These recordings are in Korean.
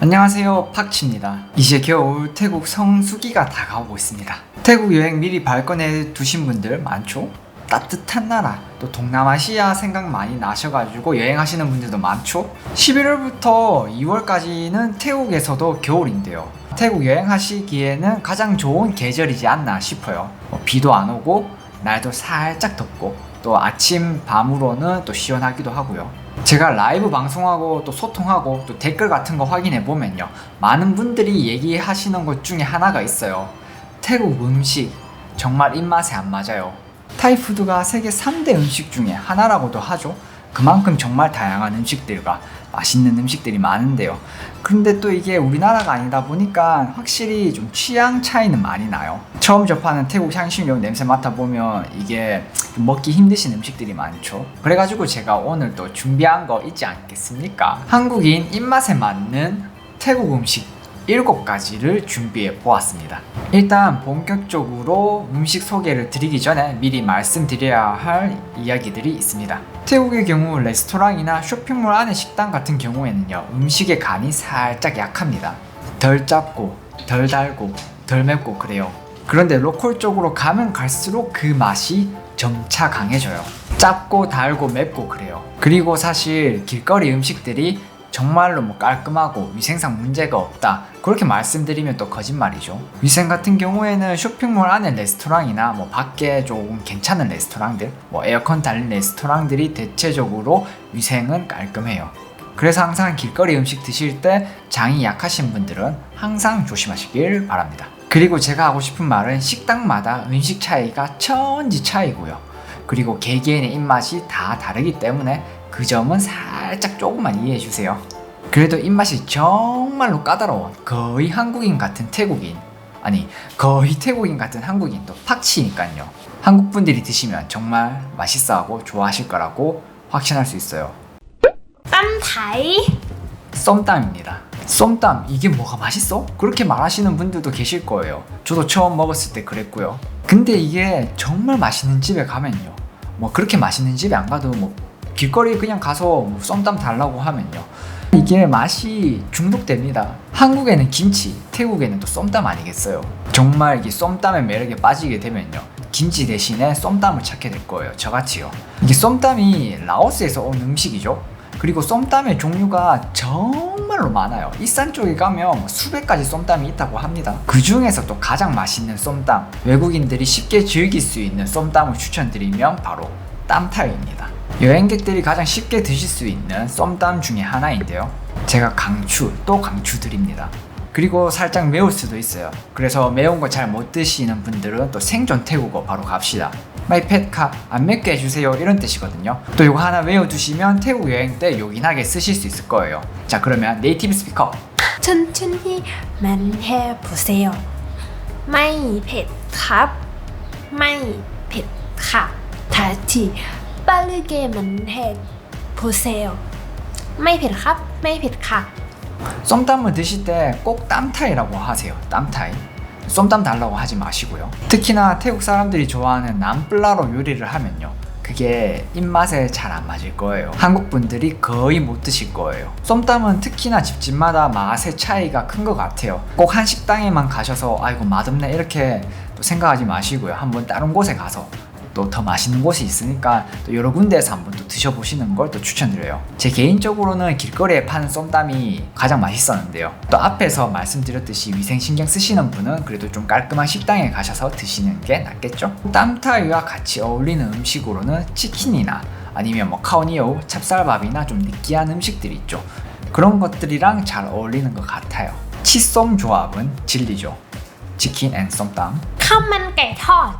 안녕하세요. 팍치입니다. 이제 겨울 태국 성수기가 다가오고 있습니다. 태국 여행 미리 발권해 두신 분들 많죠? 따뜻한 나라 또 동남아시아 생각 많이 나셔가지고 여행하시는 분들도 많죠? 11월부터 2월까지는 태국에서도 겨울인데요. 태국 여행하시기에는 가장 좋은 계절이지 않나 싶어요. 뭐 비도 안 오고 날도 살짝 덥고 또 아침 밤으로는 또 시원하기도 하고요 제가 라이브 방송하고 또 소통하고 또 댓글 같은 거 확인해 보면요. 많은 분들이 얘기하시는 것 중에 하나가 있어요. 태국 음식 정말 입맛에 안 맞아요. 타이푸드가 세계 3대 음식 중에 하나라고도 하죠 그만큼 정말 다양한 음식들과 맛있는 음식들이 많은데요. 근데 또 이게 우리나라가 아니다 보니까 확실히 좀 취향 차이는 많이 나요. 처음 접하는 태국 향신료 냄새 맡아보면 이게 좀 먹기 힘드신 음식들이 많죠. 그래가지고 제가 오늘 또 준비한 거 있지 않겠습니까? 한국인 입맛에 맞는 태국 음식 7가지를 준비해 보았습니다. 일단 본격적으로 음식 소개를 드리기 전에 미리 말씀드려야 할 이야기들이 있습니다. 태국의 경우 레스토랑이나 쇼핑몰 안의 식당 같은 경우에는요 음식의 간이 살짝 약합니다. 덜 짭고 덜 달고 덜 맵고 그래요. 그런데 로컬 쪽으로 가면 갈수록 그 맛이 점차 강해져요. 짭고 달고 맵고 그래요. 그리고 사실 길거리 음식들이 정말로 뭐 깔끔하고 위생상 문제가 없다. 그렇게 말씀드리면 또 거짓말이죠. 위생 같은 경우에는 쇼핑몰 안에 레스토랑이나 뭐 밖에 조금 괜찮은 레스토랑들 뭐 에어컨 달린 레스토랑들이 대체적으로 위생은 깔끔해요. 그래서 항상 길거리 음식 드실 때 장이 약하신 분들은 항상 조심하시길 바랍니다. 그리고 제가 하고 싶은 말은 식당마다 음식 차이가 천지 차이고요. 그리고 개개인의 입맛이 다 다르기 때문에 그 점은 살짝 조금만 이해해 주세요. 그래도 입맛이 정말로 까다로운 거의 한국인 같은 태국인 아니 거의 태국인 같은 한국인 또 팍치니까요. 한국 분들이 드시면 정말 맛있어하고 좋아하실 거라고 확신할 수 있어요. 땀다이 썸땀입니다. 썸땀 이게 뭐가 맛있어? 그렇게 말하시는 분들도 계실 거예요. 저도 처음 먹었을 때 그랬고요. 근데 이게 정말 맛있는 집에 가면요. 뭐 그렇게 맛있는 집에 안 가도 뭐 길거리 그냥 가서 뭐 쏨땀 달라고 하면요. 이게 맛이 중독됩니다. 한국에는 김치, 태국에는 또 쏨땀 아니겠어요? 정말 이게 쏨땀의 매력에 빠지게 되면요. 김치 대신에 쏨땀을 찾게 될 거예요. 저같이요. 이게 쏨땀이 라오스에서 온 음식이죠. 그리고 쏨땀의 종류가 정말로 많아요. 이산 쪽에 가면 수백 가지 쏨땀이 있다고 합니다. 그 중에서 또 가장 맛있는 쏨땀, 외국인들이 쉽게 즐길 수 있는 쏨땀을 추천드리면 바로 땀타입니다. 여행객들이 가장 쉽게 드실 수 있는 썸땀 중에 하나인데요. 제가 강추, 또 강추드립니다. 그리고 살짝 매울 수도 있어요. 그래서 매운 거 잘 못 드시는 분들은 또 생존 태국어 바로 갑시다. 마이 펫카 안 맵게 해주세요 이런 뜻이거든요. 또 이거 하나 외워두시면 태국 여행 때 요긴하게 쓰실 수 있을 거예요. 자 그러면 네이티브 스피커 천천히만 해보세요. 마이 펫카 마이 펫카 다시 빠르게만 해 보세요. 마이필합, 마이필카. 쏨땀을 드실 때 꼭 땀타이라고 하세요. 땀타이. 쏨땀 달라고 하지 마시고요. 특히나 태국 사람들이 좋아하는 남플라로 요리를 하면요. 그게 입맛에 잘 안 맞을 거예요. 한국 분들이 거의 못 드실 거예요. 쏨땀은 특히나 집집마다 맛의 차이가 큰 것 같아요. 꼭 한 식당에만 가셔서 아이고 맛없네 이렇게 생각하지 마시고요. 한번 다른 곳에 가서 또 더 맛있는 곳이 있으니까 또 여러 군데에서 한번 또 드셔보시는 걸 또 추천드려요. 제 개인적으로는 길거리에 파는 쏨땀이 가장 맛있었는데요. 또 앞에서 말씀드렸듯이 위생 신경 쓰시는 분은 그래도 좀 깔끔한 식당에 가셔서 드시는 게 낫겠죠? 땀타이와 같이 어울리는 음식으로는 치킨이나 아니면 뭐 카오니오, 찹쌀밥이나 좀 느끼한 음식들이 있죠. 그런 것들이랑 잘 어울리는 것 같아요. 치쏨 조합은 진리죠. 치킨 앤 쏨땀. ข้าวมันไก่ทอด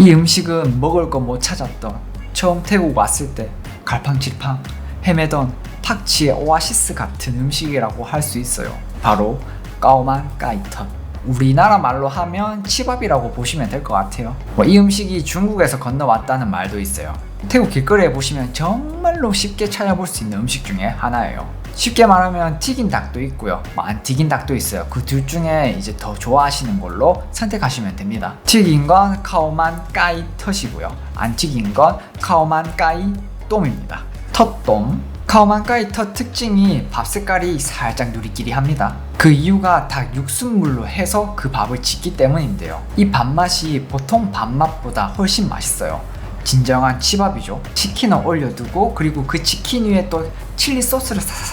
이 음식은 먹을 거 못 찾았던 처음 태국 왔을 때 갈팡질팡 헤매던 팍치의 오아시스 같은 음식이라고 할 수 있어요. 바로 까오만 까이턴. 우리나라 말로 하면 치밥이라고 보시면 될 것 같아요. 뭐 이 음식이 중국에서 건너왔다는 말도 있어요. 태국 길거리에 보시면 정말로 쉽게 찾아볼 수 있는 음식 중에 하나예요. 쉽게 말하면 튀긴 닭도 있고요. 뭐안 튀긴 닭도 있어요. 그 둘 중에 이제 더 좋아하시는 걸로 선택하시면 됩니다. 튀긴 건 카오만 까이 텄이고요. 안 튀긴 건 카오만 까이 똠입니다. 텄똠, 카오만가이터 특징이 밥 색깔이 살짝 누리끼리 합니다. 그 이유가 닭 육수물로 해서 그 밥을 짓기 때문인데요. 이 밥맛이 보통 밥맛보다 훨씬 맛있어요. 진정한 치밥이죠. 치킨을 올려두고 그리고 그 치킨 위에 또 칠리 소스를 싹싹싹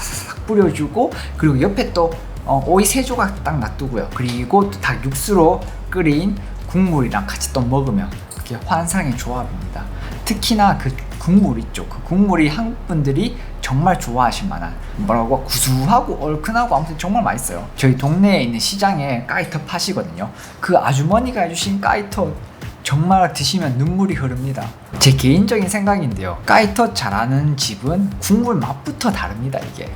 뿌려주고 그리고 옆에 또 어, 오이 세 조각 딱 놔두고요. 그리고 또닭 육수로 끓인 국물이랑 같이 또 먹으면 그게 환상의 조합입니다. 특히나 그 국물 있죠. 그 국물이 한국 분들이 정말 좋아하실 만한 뭐라고 구수하고 얼큰하고 아무튼 정말 맛있어요. 저희 동네에 있는 시장에 까이터 파시거든요. 그 아주머니가 해주신 까이터 정말 드시면 눈물이 흐릅니다. 제 개인적인 생각인데요. 까이터 잘하는 집은 국물 맛부터 다릅니다. 이게.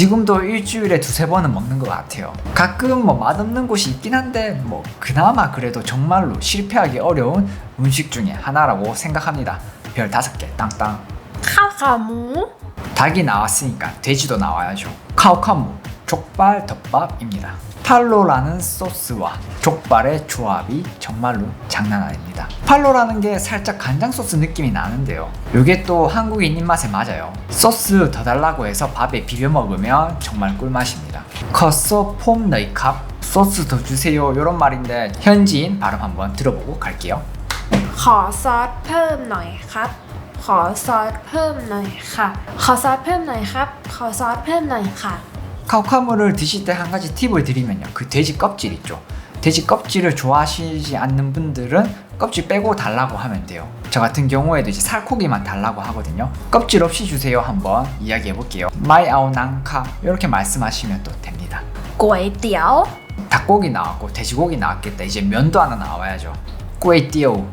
지금도 일주일에 두세 번은 먹는 것 같아요. 가끔 뭐 맛없는 곳이 있긴 한데 뭐 그나마 그래도 정말로 실패하기 어려운 음식 중에 하나라고 생각합니다. 별 다섯 개 땅땅. 카카무? 닭이 나왔으니까 돼지도 나와야죠. 카오카무 족발 덮밥입니다. 팔로라는 소스와 족발의 조합이 정말로 장난 아닙니다. 팔로라는 게 살짝 간장 소스 느낌이 나는데요. 이게 또 한국인 입맛에 맞아요. 소스 더 달라고 해서 밥에 비벼 먹으면 정말 꿀맛입니다. 커서 폼 너이캅 소스 더 주세요 이런 말인데 현지인 발음 한번 들어보고 갈게요. ขอซอสเพิ่มหน่อยครับ ขอซอสเพิ่มหน่อยค่ะ ขอซอสเพิ่มหน่อยครับ ขอซอสเพิ่มหน่อยค่ะ 카우카물을 드실 때 한 가지 팁을 드리면요. 그 돼지 껍질 있죠. 돼지 껍질을 좋아하시지 않는 분들은 껍질 빼고 달라고 하면 돼요. 저 같은 경우에도 이제 살코기만 달라고 하거든요. 껍질 없이 주세요 한번 이야기해 볼게요. 마이 아오 난카 이렇게 말씀하시면 또 됩니다. 꼬에띠오 닭고기 나왔고 돼지고기 나왔겠다. 이제 면도 하나 나와야죠. 꼬에띠오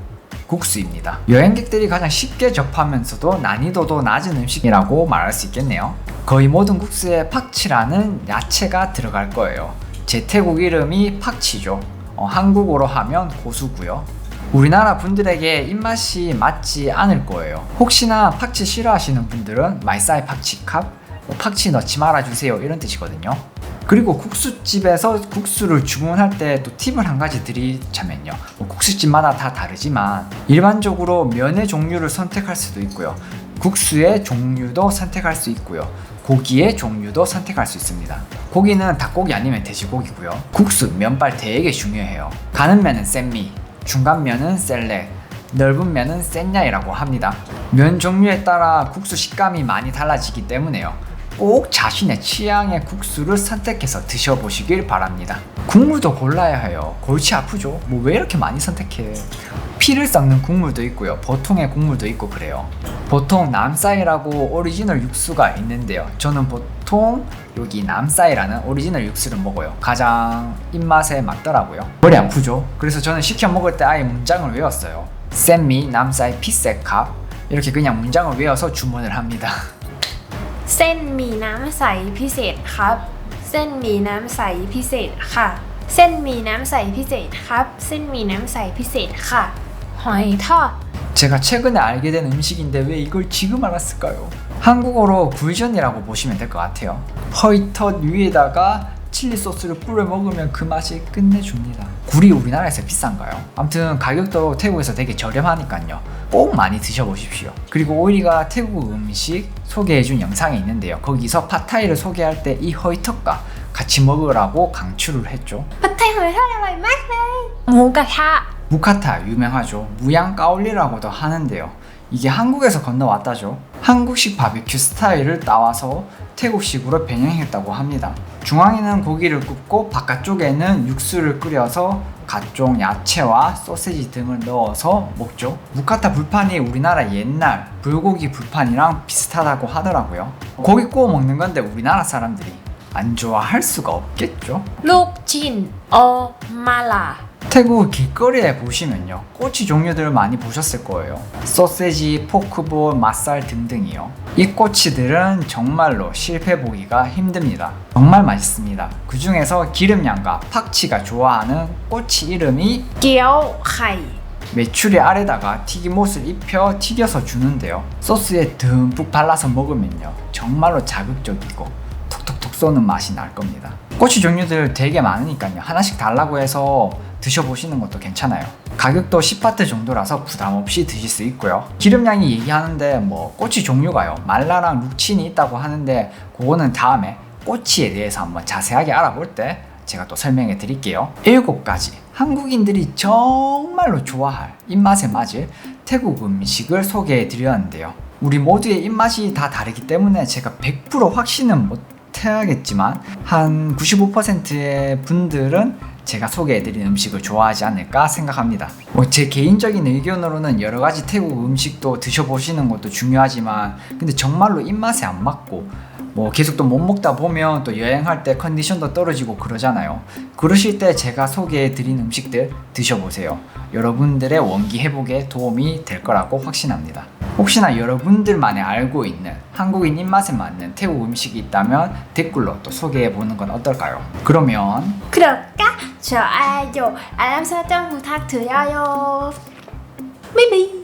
국수입니다. 여행객들이 가장 쉽게 접하면서도 난이도도 낮은 음식이라고 말할 수 있겠네요. 거의 모든 국수에 팍치라는 야채가 들어갈 거예요. 제 태국 이름이 팍치죠. 어, 한국어로 하면 고수고요. 우리나라 분들에게 입맛이 맞지 않을 거예요. 혹시나 팍치 싫어하시는 분들은 마이사이 팍치캅, 뭐 팍치 넣지 말아주세요 이런 뜻이거든요. 그리고 국수집에서 국수를 주문할 때 또 팁을 한 가지 드리자면요. 뭐 국수집마다 다 다르지만 일반적으로 면의 종류를 선택할 수도 있고요. 국수의 종류도 선택할 수 있고요. 고기의 종류도 선택할 수 있습니다. 고기는 닭고기 아니면 돼지고기고요. 국수, 면발 되게 중요해요. 가는 면은 센미, 중간 면은 셀렉, 넓은 면은 센야이라고 합니다. 면 종류에 따라 국수 식감이 많이 달라지기 때문에요. 꼭 자신의 취향의 국수를 선택해서 드셔보시길 바랍니다. 국물도 골라야 해요. 골치 아프죠? 뭐 왜 이렇게 많이 선택해? 피를 섞는 국물도 있고요. 보통의 국물도 있고 그래요. 보통 남사이라고 오리지널 육수가 있는데요. 저는 보통 여기 남사이라는 오리지널 육수를 먹어요. 가장 입맛에 맞더라고요. 머리 아프죠? 그래서 저는 시켜 먹을 때 아예 문장을 외웠어요. 쌤미 남사이 피세캅 이렇게 그냥 문장을 외워서 주문을 합니다. เส้นหมีน้ำใสพิเศษครับ เส้นหมีน้ำใสพิเศษค่ะ เส้นหมีน้ำใสพิเศษครับ เส้นหมีน้ำใสพิเศษค่ะ หอยทอด 제가 최근에 알게 된 음식인데 왜 이걸 지금 알았을까요? 한국어로 굴전이라고 보시면 될 것 같아요. 허이텄 위에다가 칠리 소스를 뿌려 먹으면 그 맛이 끝내줍니다. 굴이 우리나라에서 비싼가요? 아무튼 가격도 태국에서 되게 저렴하니까요. 꼭 많이 드셔보십시오. 그리고 오이리가 태국 음식 소개해준 영상이 있는데요. 거기서 파타이를 소개할 때 이 허이턱과 같이 먹으라고 강추를 했죠. 파타이 회사라이 맛이 뭔가야. 무카타 유명하죠. 무양 까올리라고도 하는데요. 이게 한국에서 건너왔다죠. 한국식 바비큐 스타일을 따와서 태국식으로 변형했다고 합니다. 중앙에는 고기를 굽고 바깥쪽에는 육수를 끓여서 각종 야채와 소세지 등을 넣어서 먹죠. 무카타 불판이 우리나라 옛날 불고기 불판이랑 비슷하다고 하더라고요. 고기 구워 먹는 건데 우리나라 사람들이 안 좋아할 수가 없겠죠. 룩진 어마라 태국 길거리에 보시면요. 꼬치 종류들을 많이 보셨을 거예요. 소세지, 포크볼, 맛살 등등이요. 이 꼬치들은 정말로 실패 보기가 힘듭니다. 정말 맛있습니다. 그 중에서 기름향과 팍치가 좋아하는 꼬치 이름이 띠아오하이. 메추리 아래다가 튀김옷을 입혀 튀겨서 주는데요. 소스에 듬뿍 발라서 먹으면요. 정말로 자극적이고 톡톡톡 쏘는 맛이 날 겁니다. 꼬치 종류들 되게 많으니까요. 하나씩 달라고 해서 드셔보시는 것도 괜찮아요. 가격도 10바트 정도라서 부담 없이 드실 수 있고요. 기름량이 얘기하는데 뭐 꼬치 종류가요. 말라랑 룩친이 있다고 하는데 그거는 다음에 꼬치에 대해서 한번 자세하게 알아볼 때 제가 또 설명해 드릴게요. 7가지 한국인들이 정말로 좋아할 입맛에 맞을 태국 음식을 소개해 드렸는데요. 우리 모두의 입맛이 다 다르기 때문에 제가 100% 확신은 못 해야겠지만 한 95%의 분들은 제가 소개해드린 음식을 좋아하지 않을까 생각합니다. 뭐 제 개인적인 의견으로는 여러 가지 태국 음식도 드셔보시는 것도 중요하지만 근데 정말로 입맛에 안 맞고 뭐 계속 또 못 먹다 보면 또 여행할 때 컨디션도 떨어지고 그러잖아요. 그러실 때 제가 소개해 드린 음식들 드셔보세요. 여러분들의 원기 회복에 도움이 될 거라고 확신합니다. 혹시나 여러분들만이 알고 있는 한국인 입맛에 맞는 태국 음식이 있다면 댓글로 또 소개해 보는 건 어떨까요? 그러면 구독과 좋아요, 알람 설정 부탁드려요. 바이바이.